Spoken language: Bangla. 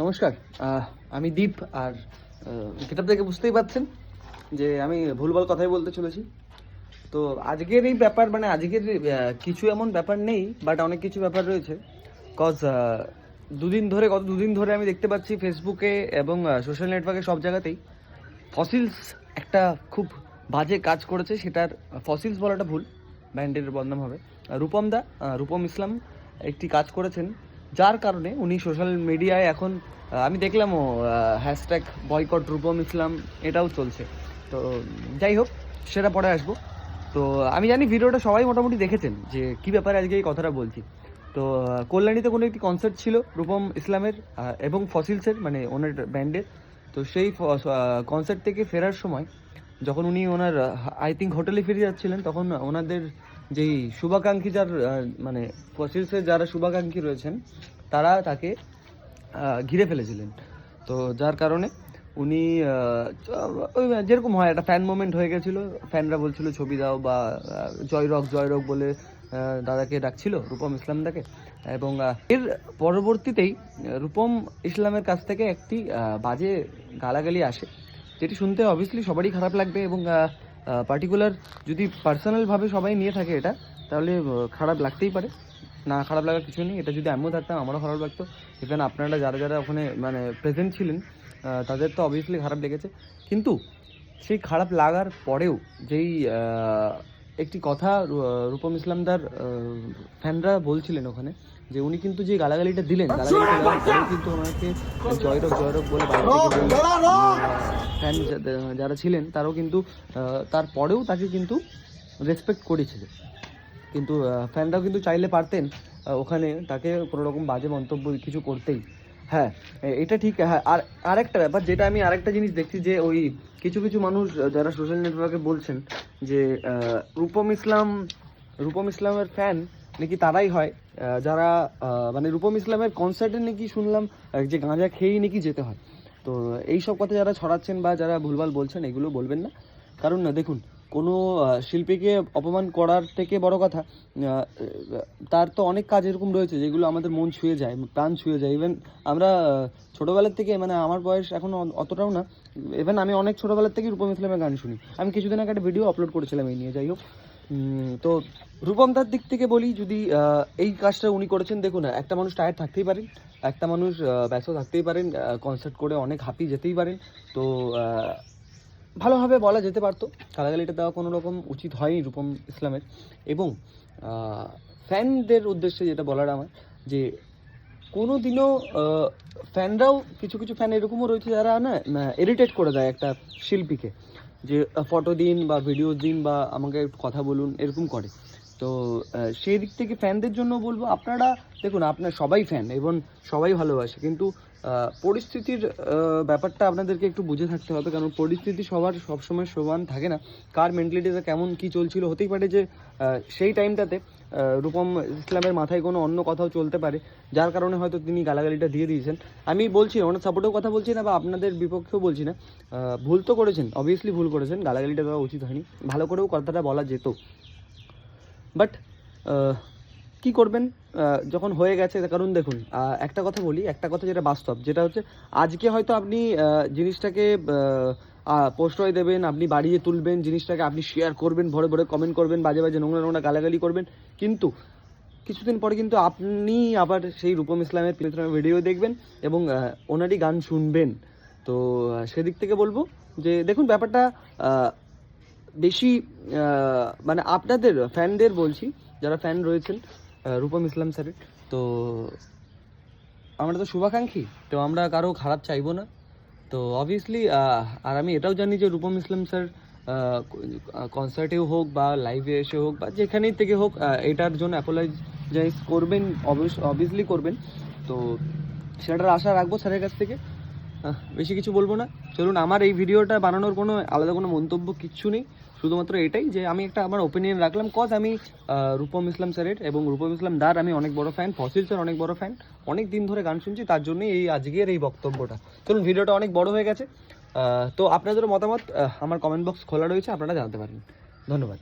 নমস্কার। আমি দীপ আর কিতাব থেকে বুঝতেই পারছেন যে আমি ভুলভাল কথাই বলতে চলেছি। তো আজকের এই ব্যাপার মানে আজকের কিছু এমন ব্যাপার নেই বাট অনেক কিছু ব্যাপার রয়েছে। কজ দুদিন ধরে, গত দুদিন ধরে আমি দেখতে পাচ্ছি ফেসবুকে এবং সোশ্যাল নেটওয়ার্কে সব জায়গাতেই ফসিলস একটা খুব বাজে কাজ করেছে, সেটার ফসিলস বলাটা ভুল, ব্যান্ডের বদনাম হবে। রূপম দা রূপম ইসলাম একটি কাজ করেছেন যার কারণে উনি সোশ্যাল মিডিয়ায় এখন আমি দেখলাম ও হ্যাশট্যাগ বয়কট রূপম ইসলাম, এটাও চলছে। তো যাই হোক, সেটা পরে আসব। তো আমি জানি ভিডিওটা সবাই মোটামুটি দেখেছেন, যে কি ব্যাপারে আজকে এই কথাটা বলছি। তো কল্যাণীতে কোনো একটি কনসার্ট ছিল রূপম ইসলামের এবং ফসিলসের মানে ওনার ব্যান্ডের তো সেই কনসার্ট থেকে ফেরার সময়, যখন উনি ওনার আই থিঙ্ক হোটেলে ফিরে যাচ্ছিলেন, তখন ওনাদের যেই শুভাকাঙ্ক্ষী যার মানে ফসিলসের যারা শুভাকাঙ্ক্ষী রয়েছেন তারা তাকে ঘিরে ফেলেছিলেন। তো যার কারণে উনি ওই যেরকম হয় একটা ফ্যান মোমেন্ট হয়ে গেছিল। ফ্যানরা বলছিল ছবি দাও বা আহ, জয় রক জয় রক বলে দাদাকে ডাকছিল রূপম ইসলাম দাকে। এবং এর পরবর্তীতেই রূপম ইসলামের কাছ থেকে একটি বাজে গালাগালি আসে যেটি শুনতে অবভিয়াসলি সবারই খারাপ লাগবে এবং পার্টিকুলার যদি পার্সোনালভাবে সবাই নিয়ে থাকে এটা, তাহলে খারাপ লাগতেই পারে। না, খারাপ লাগার কিছু নেই। এটা যদি আমিও থাকতাম, আমারও খারাপ লাগতো। ইভেন আপনারা যারা যারা ওখানে মানে প্রেজেন্ট ছিলেন তাদের তো অবভিয়াসলি খারাপ লেগেছে। কিন্তু, সেই খারাপ লাগার পরেও, যেই একটি কথা রূপম ইসলামদার ফ্যানরা বলছিলেন ওখানে যে উনি কিন্তু যে গালাগালিটা দিলেন গালাগালিটা দেওয়ার পরেও কিন্তু ওনাকে বলে বাইরে থেকে ফ্যান যারা ছিলেন তারাও কিন্তু তারপরেও তাকে কিন্তু রেসপেক্ট করেছিল। কিন্তু ফ্যানরাও কিন্তু চাইলে পারতেন ওখানে তাকে কোনো রকম বাজে মন্তব্য কিছু করতেই। হ্যাঁ এটা ঠিক হ্যাঁ আর আরেকটা ব্যাপার, যেটা আমি আরেকটা জিনিস দেখছি যে ওই কিছু কিছু মানুষ যারা সোশ্যাল নেটওয়ার্কে বলছেন যে রূপম ইসলাম, রূপম ইসলামের ফ্যান নাকি তারাই হয় যারা মানে রূপম ইসলামের কনসার্টে নাকি শুনলাম যে গাঁজা খেয়েই নাকি যেতে হয়। তো এই সব কথা যারা ছড়াচ্ছেন বা যারা ভুলভাল বলছেন, এগুলো বলবেন না। কারণ না, দেখুন কোনো শিল্পীকে অপমান করার থেকে বড় কথা তার তো অনেক কাজ এরকম রয়েছে যেগুলো আমাদের মন ছুঁয়ে যায়, প্রাণ ছুঁয়ে যায়। ইভেন আমরা ছোটবেলার থেকে মানে আমার বয়স এখন অতটাও না ইভেন আমি অনেক ছোটবেলার থেকেই রূপম ইসলামের গান শুনি। আমি কিছুদিন আগে একটা ভিডিও আপলোড করেছিলাম এই নিয়ে, যাই হোক। তো রূপম রূপমদার দিক থেকে বলি, যদি এই কাজটা উনি করেছেন, দেখুন, একটা মানুষ টায়ার থাকতেই পারেন, একটা মানুষ ব্যস্ত থাকতেই পারেন কনসার্ট করে অনেক হাঁপিয়ে যেতেই পারেন। তো ভালোভাবে বলা যেতে পারতো। গালাগালিটা দেওয়া কোনো রকম উচিত হয়নি রূপম ইসলামের। এবং ফ্যানদের উদ্দেশ্যে যেটা বলার আমার, যে কোনো দিনও ফ্যানরাও কিছু কিছু ফ্যান এরকমও রয়েছে যারা না ইরিটেট করে দেয় একটা শিল্পীকে, যে ফটো দিন বা ভিডিও দিন বা আমাকে কথা বলুন, এরকম করে। তো সেই দিক থেকে ফ্যানদের জন্য বলব, আপনারা, দেখুন, আপনার সবাই ফ্যান, এবং সবাই ভালোবাসে, কিন্তু পরিস্থিতির ব্যাপারটা আপনাদেরকে একটু বুঝে থাকতে হবে, কারণ পরিস্থিতি সবার সবসময় সমান থাকে না। কার মেন্টালিটিতে কেমন কি চলছিল? হতেই পারে যে সেই টাইমটাতে রূপম ইসলামের মাথায় কোনো অন্য কথাও চলতে পারে, যার কারণে হয়তো তিনি গালাগালিটা দিয়ে দিয়েছেন। আমি বলছি ওনার সাপোর্টেও কথা বলছি না বা আপনাদের বিপক্ষেও বলছি না। ভুল তো করেছেন অবভিয়াসলি ভুল করেছেন, গালাগালিটা দেওয়া উচিত হয়নি। ভালো করেও কথাটা বলা যেত। বাট কি করবেন? যখন হয়ে গেছে, কারণ দেখুন একটা কথা বলি, একটা কথা যেটা বাস্তব, যেটা হচ্ছে আজকে হয়তো আপনি জিনিসটাকে পোস্টয় দেবেন, আপনি বাড়িয়ে তুলবেন, জিনিসটাকে আপনি শেয়ার করবেন, ভরে ভরে কমেন্ট করবেন, বাজে বাজে নোংরা নোংরা গালাগালি করবেন। কিন্তু কিছুদিন পরে কিন্তু আপনি আবার সেই রূপম ইসলামের ভিডিও দেখবেন এবং ওনারই গান শুনবেন। তো সেদিক থেকে বলব যে, দেখুন ব্যাপারটা বেশি মানে আপনাদের ফ্যানদের বলছি, যারা ফ্যান রয়েছেন রূপম ইসলাম স্যারের তো আমরা তো শুভাকাঙ্ক্ষী, তো আমরা কারও খারাপ চাইব না। তো অবভিয়াসলি আর আমি এটাও জানি যে রূপম ইসলাম স্যার কনসার্টেও হোক বা লাইভে এসে হোক বা যেখানেই থেকে হোক এটার জন্য অ্যাপোলাইজাইজ করবেন অবভিয়াসলি করবেন। তো সেটার আশা রাখব স্যারের কাছ থেকে। বেশি কিছু বলব না। চলুন, আমার এই ভিডিওটা বানানোর কোনো আলাদা কোনো মন্তব্য কিচ্ছু নেই। শুধুমাত্র এটাই যে, আমি একটা আমার ওপিনিয়ন রাখলাম। কজ আমি রূপম ইসলাম স্যারের এবং রূপম ইসলাম দার আমি অনেক বড় ফ্যান ফসিল স্যার অনেক বড় ফ্যান অনেক দিন ধরে গান শুনছি, তার জন্যই এই আজকের এই বক্তব্যটা। চলুন, ভিডিওটা অনেক বড় হয়ে গেছে। তো আপনাদেরও মতামত আমার কমেন্ট বক্স খোলা রয়েছে, আপনারা জানতে পারেন। ধন্যবাদ।